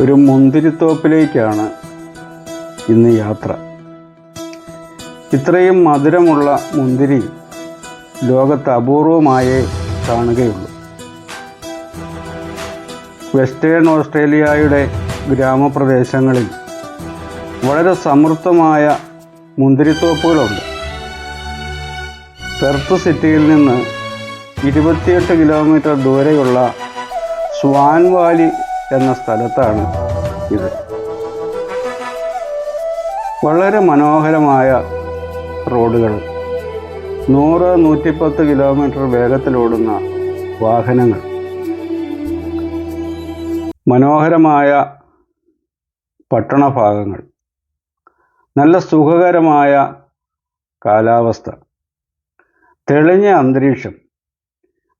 ഒരു മുന്തിരിത്തോപ്പിലേക്കാണ് ഇന്ന് യാത്ര. ഇത്രയും മധുരമുള്ള മുന്തിരി ലോകത്ത് അപൂർവമായേ കാണുകയുള്ളൂ. വെസ്റ്റേൺ ഓസ്ട്രേലിയയുടെ ഗ്രാമപ്രദേശങ്ങളിൽ വളരെ സമൃദ്ധമായ മുന്തിരിത്തോപ്പുകളുണ്ട്. പെർത്ത് സിറ്റിയിൽ നിന്ന് ഇരുപത്തിയെട്ട് കിലോമീറ്റർ ദൂരെയുള്ള സ്വാൻ വാലി എന്ന സ്ഥലത്താണ് ഇത്. വളരെ മനോഹരമായ റോഡുകൾ. നൂറ് നൂറ്റിപ്പത്ത് കിലോമീറ്റർ വേഗത്തിലോടുന്ന വാഹനങ്ങൾ. മനോഹരമായ പട്ടണഭാഗങ്ങൾ. നല്ല സുഖകരമായ കാലാവസ്ഥ. തെളിഞ്ഞ അന്തരീക്ഷം.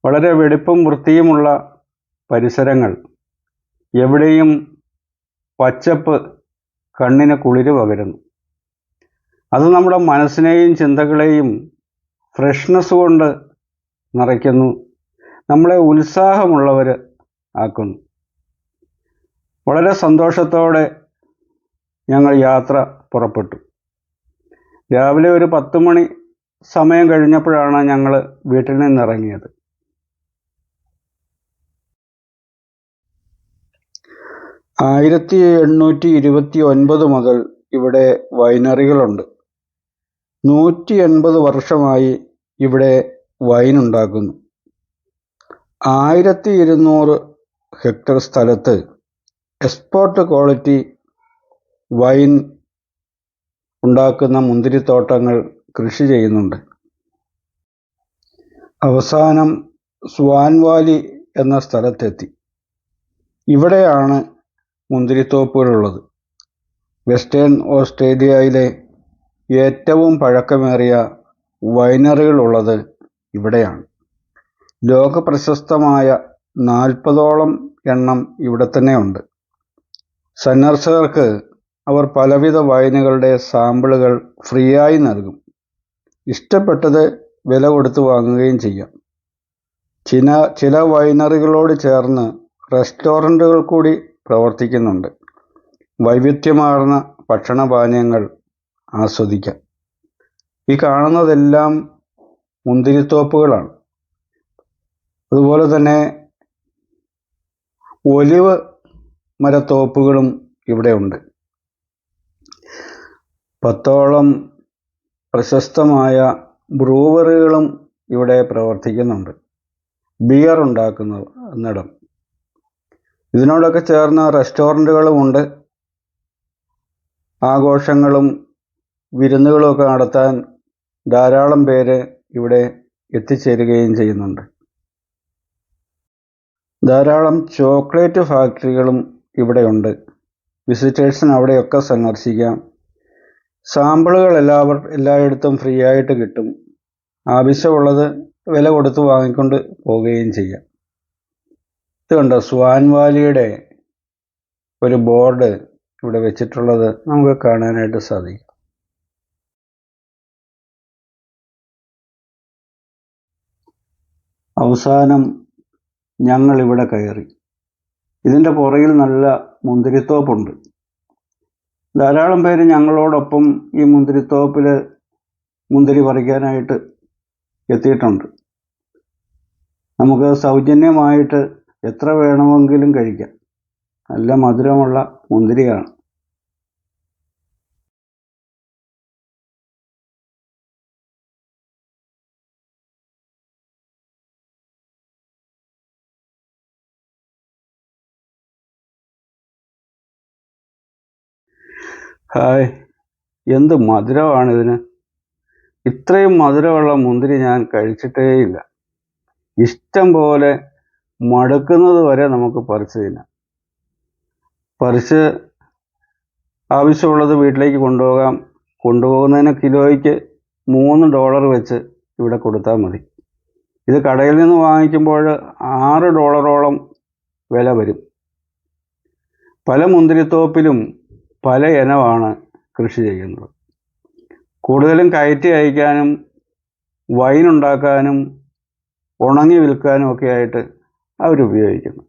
വളരെ വെടിപ്പും വൃത്തിയുമുള്ള പരിസരങ്ങൾ. എവിടെയും പച്ചപ്പ് കണ്ണിന് കുളിര് പകരുന്നു. അത് നമ്മുടെ മനസ്സിനെയും ചിന്തകളെയും ഫ്രഷ്നെസ് കൊണ്ട് നിറയ്ക്കുന്നു. നമ്മളെ ഉത്സാഹമുള്ളവർ ആക്കുന്നു. വളരെ സന്തോഷത്തോടെ ഞങ്ങൾ യാത്ര പുറപ്പെട്ടു. രാവിലെ ഒരു പത്ത് മണി സമയം കഴിഞ്ഞപ്പോഴാണ് ഞങ്ങൾ വീട്ടിൽ നിന്ന് ആയിരത്തി എണ്ണൂറ്റി ഇരുപത്തി ഒൻപത് മുതൽ ഇവിടെ വൈനറികളുണ്ട്. നൂറ്റി എൺപത് വർഷമായി ഇവിടെ വൈൻ ഉണ്ടാക്കുന്നു ആയിരത്തി ഇരുന്നൂറ് ഹെക്ടർ സ്ഥലത്ത് എക്സ്പോർട്ട് ക്വാളിറ്റി വൈൻ ഉണ്ടാക്കുന്ന മുന്തിരിത്തോട്ടങ്ങൾ കൃഷി ചെയ്യുന്നുണ്ട്. അവസാനം സ്വാൻവാലി എന്ന സ്ഥലത്തെത്തി. ഇവിടെയാണ് മുന്തിരിത്തോപ്പുകളുള്ളത്. വെസ്റ്റേൺ ഓസ്ട്രേലിയയിലെ ഏറ്റവും പഴക്കമേറിയ വൈനറികളുള്ളത് ഇവിടെയാണ്. ലോകപ്രശസ്തമായ നാൽപ്പതോളം എണ്ണം ഇവിടെ തന്നെയുണ്ട്. സന്ദർശകർക്ക് അവർ പലവിധ വൈനുകളുടെ സാമ്പിളുകൾ ഫ്രീ ആയി നൽകും. ഇഷ്ടപ്പെട്ടത് വില കൊടുത്ത് വാങ്ങുകയും ചെയ്യാം. ചില വൈനറികളോട് ചേർന്ന് റെസ്റ്റോറന്റുകൾ കൂടി പ്രവർത്തിക്കുന്നുണ്ട്. വൈവിധ്യമാർന്ന ഭക്ഷണപാനീയങ്ങൾ ആസ്വദിക്കാം. ഈ കാണുന്നതെല്ലാം മുന്തിരിത്തോപ്പുകളാണ്. അതുപോലെ തന്നെ ഒലിവ് മരത്തോപ്പുകളും ഇവിടെ ഉണ്ട് പത്തോളം പ്രശസ്തമായ ബ്രൂവറികളും ഇവിടെ പ്രവർത്തിക്കുന്നുണ്ട്. ബിയർ ഉണ്ടാക്കുന്ന എന്നിടം. ഇതിനോടൊക്കെ ചേർന്ന റെസ്റ്റോറന്റുകളുമുണ്ട് ആഘോഷങ്ങളും വിരുന്നുകളും ഒക്കെ നടത്താൻ ധാരാളം പേര് ഇവിടെ എത്തിച്ചേരുകയും ചെയ്യുന്നുണ്ട്. ധാരാളം ചോക്ലേറ്റ് ഫാക്ടറികളും ഇവിടെയുണ്ട്. വിസിറ്റേഴ്സിന് അവിടെയൊക്കെ സന്ദർശിക്കാം. സാമ്പിളുകൾ എല്ലാവർ എല്ലായിടത്തും ഫ്രീ ആയിട്ട് കിട്ടും. ആവശ്യമുള്ളത് വില കൊടുത്ത് വാങ്ങിക്കൊണ്ട് പോവുകയും ചെയ്യാം. ഇത് കണ്ടോ? സ്വാൻ വാലിയുടെ ഒരു ബോർഡ് ഇവിടെ വെച്ചിട്ടുള്ളത് നമുക്ക് കാണാനായിട്ട് സാധിക്കും. അവസാനം ഞങ്ങൾ ഇവിടെ കയറി. ഇതിന്റെ പുറകിൽ നല്ല മുന്തിരിത്തോപ്പുണ്ട്. ധാരാളം പേര് ഞങ്ങളോടൊപ്പം ഈ മുന്തിരിത്തോപ്പിൽ മുന്തിരി പറിക്കാനായിട്ട് എത്തിയിട്ടുണ്ട്. നമുക്ക് സൗജന്യമായിട്ട് എത്ര വേണമെങ്കിലും കഴിക്കാം. നല്ല മധുരമുള്ള മുന്തിരിയാണ്. ഹായ്. എന്ത് മധുരമാണിതിന് ഇത്രയും മധുരമുള്ള മുന്തിരി ഞാൻ കഴിച്ചിട്ടേയില്ല. ഇഷ്ടം പോലെ മടുക്കുന്നത് വരെ നമുക്ക് പറിച്ച് തിന്നാം പറിച്ച് ആവശ്യമുള്ളത് വീട്ടിലേക്ക് കൊണ്ടുപോകാം. കൊണ്ടുപോകുന്നതിന് കിലോയ്ക്ക് മൂന്ന് ഡോളർ വെച്ച് ഇവിടെ കൊടുത്താൽ മതി. ഇത് കടയിൽ നിന്ന് വാങ്ങിക്കുമ്പോൾ ആറ് ഡോളറോളം വില വരും. പല മുന്തിരിത്തോപ്പിലും പല ഇനമാണ് കൃഷി ചെയ്യുന്നത്. കൂടുതലും കയറ്റി അയക്കാനും വൈൻ ഉണ്ടാക്കാനും ഉണങ്ങി വിൽക്കാനും ഒക്കെ ആയിട്ട് അവരുപയോഗിക്കുന്നു.